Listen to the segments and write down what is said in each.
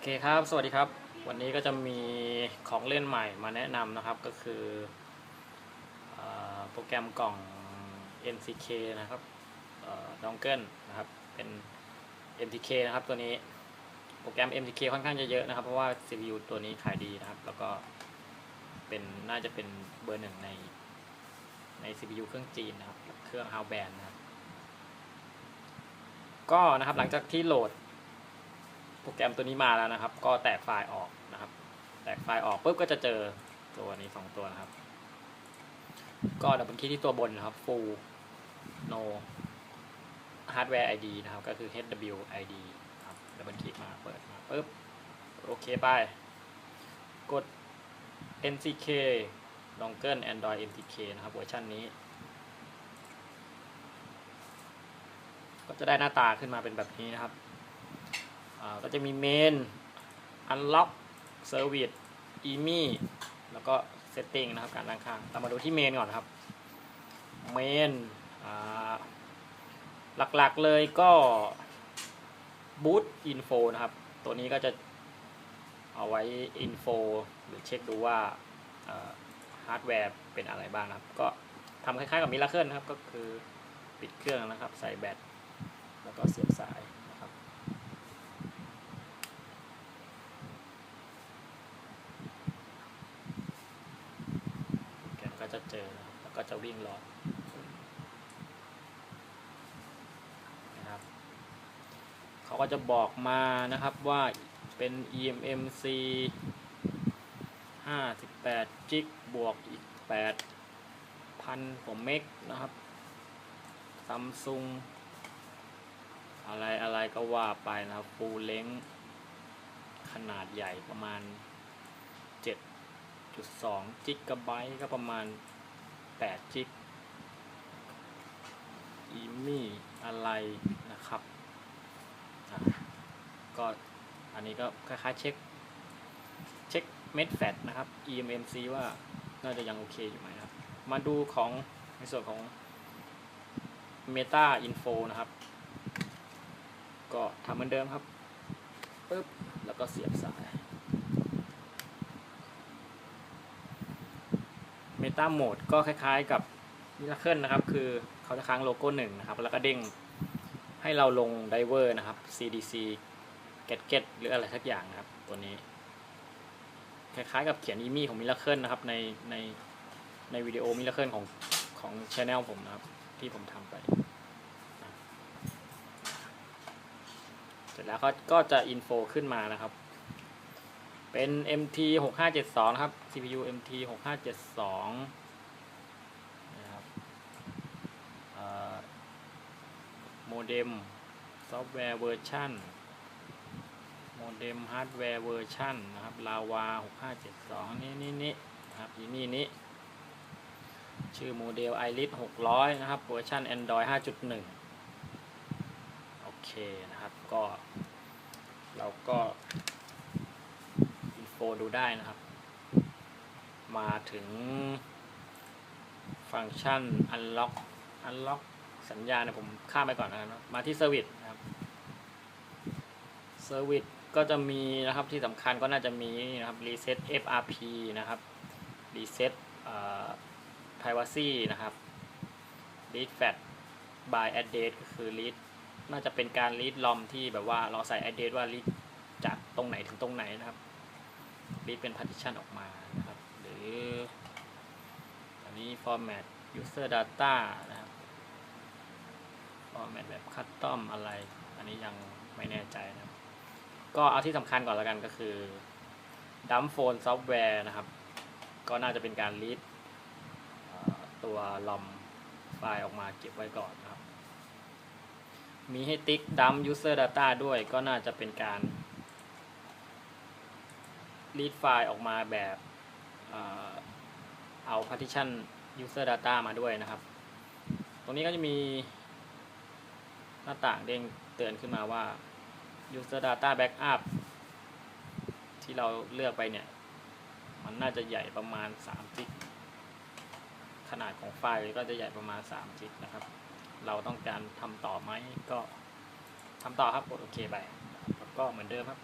อเคครับ สวัสดีครับ วันนี้ก็จะมีของเล่นใหม่มาแนะนำนะครับ ก็คืออโปรแกรมกล่อง NCK นะครับดองเกิลนะครับ เป็น MTK นะครับตัวนี้ โปรแกรม MTK ค่อนข้างจะเยอะนะครับ เพราะว่า CPU ตัวนี้ขายดีนะครับ แล้วก็เป็นน่าจะเป็นเบอร์หนึ่งในใน CPU เครื่องจีนนะครับ เครื่อง House Band นะครับ ก็นะครับหลังจากที่โหลด โปรแกรมตัวนี้มาแล้วนะครับ ก็แตกไฟล์ออกนะครับ แตกไฟล์ออกปุ๊บก็จะเจอตัวนี้สองตัวนะครับ ก็ดับเบิลคลิกที่ตัวบนนะครับ full no hardware id นะครับ ก็คือ hw id ครับดับเบิลคลิกมาเปิดมาปุ๊บโอเคไป กด nck dongle android mtk นะครับเวอร์ชันนี้ ก็จะได้หน้าตาขึ้นมาเป็นแบบนี้นะครับ ก็จะมีเมน unlock service emi แล้วก็ setting นะครับการตั้งค่าเรามาดูที่เมนก่อนนะครับเมนหลักๆเลยก็ boot info นะครับ ตัวนี้ก็จะเอาไว้ info หรือเช็คดูว่าฮาร์ดแวร์เป็นอะไรบ้างนะครับ ก็ทำคล้ายๆกับมิล a เคิลนะครับ ก็คือปิดเครื่องนะครับ ใส่แบตแล้วก็เสียบสายนะครับ แกนก็ จะเจอแล้วก็จะวิ่งรอนะครับเขาก็จะบอกมานะครับว่าเป็น eMMC 58จิกบวกอีก8พันกว่าเมกนะครับซัมซุงอะไรอะไรก็ว่าไปนะครับฟูเล้งขนาดใหญ่ประมาณ 7.2จิกะไบต์ก็ประมาณ8จิกอีมี่อะไรนะครับอะก็อันนี้ก็คล้ายๆเช็ค เช็คเม็ดแฟตนะครับ eMMC ว่าน่าจะยังโอเคอยู่ไหมครับ มาดูของในส่วนของ Meta Info นะครับ ก็ทำเหมือนเดิมครับปึ๊บแล้วก็เสียบสาย Meta Mode ก็คล้ายๆกับ Miracle นะครับ คือเขาจะค้างโลโก้หนึ่งนะครับ แล้วก็เด้งให้เราลงไดเวอร์นะครับ CDC get get หรืออะไรสักอย่างนะครับ ตัวนี้ คล้ายๆกับเขียนอีมี่ของ Miracle นะครับในในในวิดีโอ Miracle ของของช anel ผมนะครับ ที่ผมทำไป เสร็จแล้วเขาก็จะอินโฟขึ้นมานะครับ เป็น MT 6572ครับ CPU MT 6572นะครับโมเด็มซอฟต์แวร์เวอร์ชันโมเด็มฮาร์ดแวร์เวอร์ชันนะครับลาวา6572 นี่นี่นี่นะครับอีนี่นี้ชื่อโมเดล iris 600 นะครับเวอร์ชัน Android 5.1 โอเคนะครับ ก็เราก็ โดูได้นะครับ มาถึง ฟังก์ชัน unlock unlock สัญญาณเนี่ยผมข้ามไปก่อนนะครับ มาที่ Service นะครับ Service ก็จะมีนะครับที่สำคัญก็น่าจะมีนะครับ Reset FRP นะครับ Reset privacy นะครับ read fat by address ก็คือ read น่าจะเป็นการ read lom ที่แบบว่าเราใส่ address ว่า read จากตรงไหนถึงตรงไหนนะครับ read เป็น partition ออกมานะครับ หรือ อันนี้ format user data นะครับ format แบบ custom อะไร อันนี้ยังไม่แน่ใจนะครับ ก็เอาที่สำคัญก่อนแล้วกันก็คือ dump phone software นะครับ ก็น่าจะเป็นการ read ตัวลอมไฟล์ออกมาเก็บไว้ก่อนนะครับ มีให้ติ๊กดัม user data ด้วยก็น่าจะเป็นการ read ไฟล์ออกมาแบบเอ่อเอา partition user data มาด้วยนะครับ ตรงนี้ก็จะมีหน้าต่างเด้งเตือนขึ้นมาว่า user data backup ที่เราเลือกไปเนี่ย มันน่าจะใหญ่ประมาณ3จิกขนาดของไฟล์ก็จะใหญ่ประมาณ3จิกนะครับ เราต้องการทำต่อไหมก็ทำต่อครับกดโอเคไป แล้วก็เหมือนเดิมครับ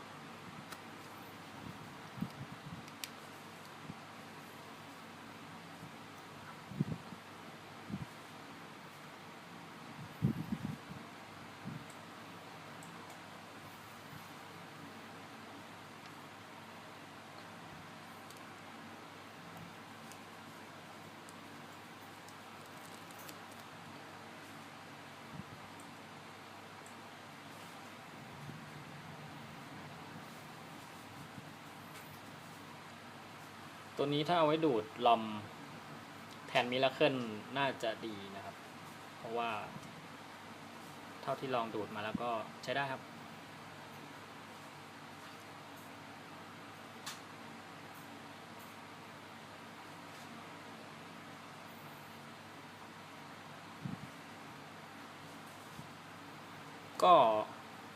ตัวนี้ถ้าเอาไว้ดูดลอมแทนมิล a เคิลน่าจะดีนะครับ เพราะว่า เท่าที่ลองดูดมาแล้วก็ใช้ได้ครับ ก็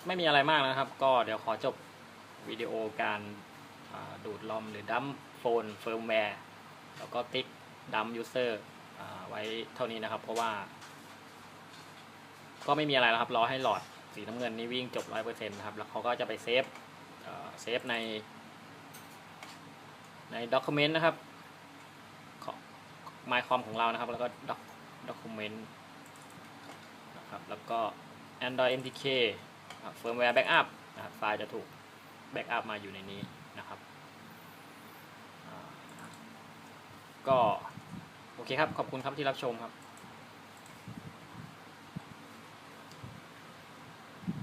ไม่มีอะไรมากนะครับ ก็เดี๋ยวขอจบวิดีโอการดูดลอมหรือดัม โฟนเฟิร์มแวร์แล้วก็ติ๊กดัมยูเซอร์ไว้เท่านี้นะครับ เพราะว่า ก็ไม่มีอะไรแล้วครับ รอให้หลอดสีน้ำเงินนี้วิ่งจบร้อยเปอร์เซ็นต์นะครับ แล้วเขาก็จะไปเซฟเซฟใน ในด็อกิเมนต์นะครับของ MyCom ของเรานะครับ แล้วก็ด็อกิเมนต์นะครับ แล้วก็ Android MTK นะครับ Firmware Backup นะครับไฟล์จะถูก Backup มาอยู่ในนี้นะครับอ่า ก็โอเคครับ ขอบคุณครับที่รับชมครับ